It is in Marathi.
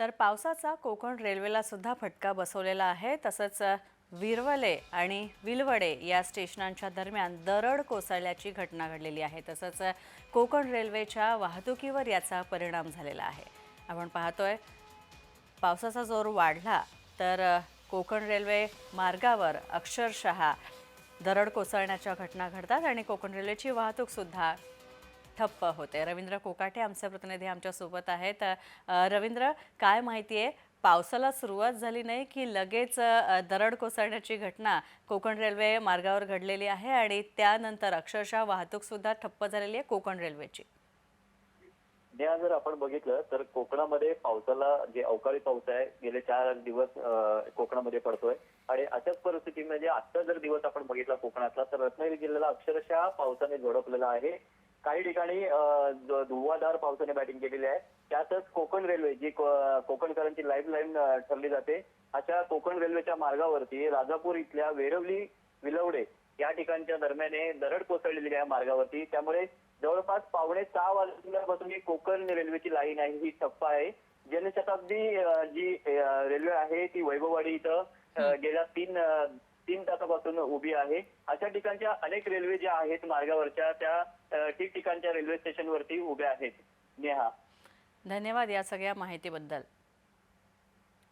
तर पावसाचा कोकण रेल्वेला सुद्धा फटका बसवलेला आहे. तसंच विरवले आणि विलवडे या स्टेशनांच्या दरम्यान दरड कोसळल्याची घटना घडलेली आहे. तसंच कोकण रेल्वेच्या वाहतुकीवर याचा परिणाम झालेला आहे. आपण पाहतोय पावसाचा जोर वाढला तर कोकण रेल्वे मार्गावर अक्षरशः दरड कोसळण्याच्या घटना घडतात आणि कोकण रेल्वेची वाहतूकसुद्धा ठप्प होते. रवींद्र कोकाटे आमचे प्रतिनिधी आमच्यासोबत आहेत रवींद्र काय माहिती आहे? पावसाला सुरुवात झाली नाही की लगेच दरड कोसळण्याची घटना कोकण रेल्वे मार्गावर घडलेली आहे आणि त्यानंतर अक्षरशः वाहतूक सुद्धा ठप्प झालेली आहे कोकण रेल्वेची? नेहा जर आपण बघितलं तर कोकणामध्ये पावसाला जे अवकाळी पाऊस आहे गेले चार दिवस कोकणामध्ये पडतोय. आणि अशाच परिस्थितीमध्ये आजचा जर दिवस आपण बघितला कोकणातला तर रत्नागिरी जिल्ह्याला अक्षरशः पावसाने झोडपलेला आहे. काही ठिकाणी धुव्वाधार पावसाने बॅटिंग केलेली आहे. त्यातच कोकण रेल्वे जी कोकणकरांची लाईफ लाईन ठरली जाते. अशा कोकण रेल्वेच्या मार्गावरती राजापूर इथल्या वेरवली विलवडे या ठिकाणच्या दरम्यान दरड कोसळलेली आहे मार्गावरती. त्यामुळे जवळपास पावणे सहा वाजल्यापासून ही कोकण रेल्वेची लाईन आहे ही ठप्प आहे. जनशताब्दी जी रेल्वे आहे ती वैभववाडी इथं गेल्या तीन अं, उभी आहे. अशा ठिकाणच्या अनेक रेल्वे ज्या आहेत मार्गावरच्या त्या ठिकठिकाणच्या रेल्वे स्टेशनवरती उभ्या आहेत. नेहा. धन्यवाद या सगळ्या माहितीबद्दल.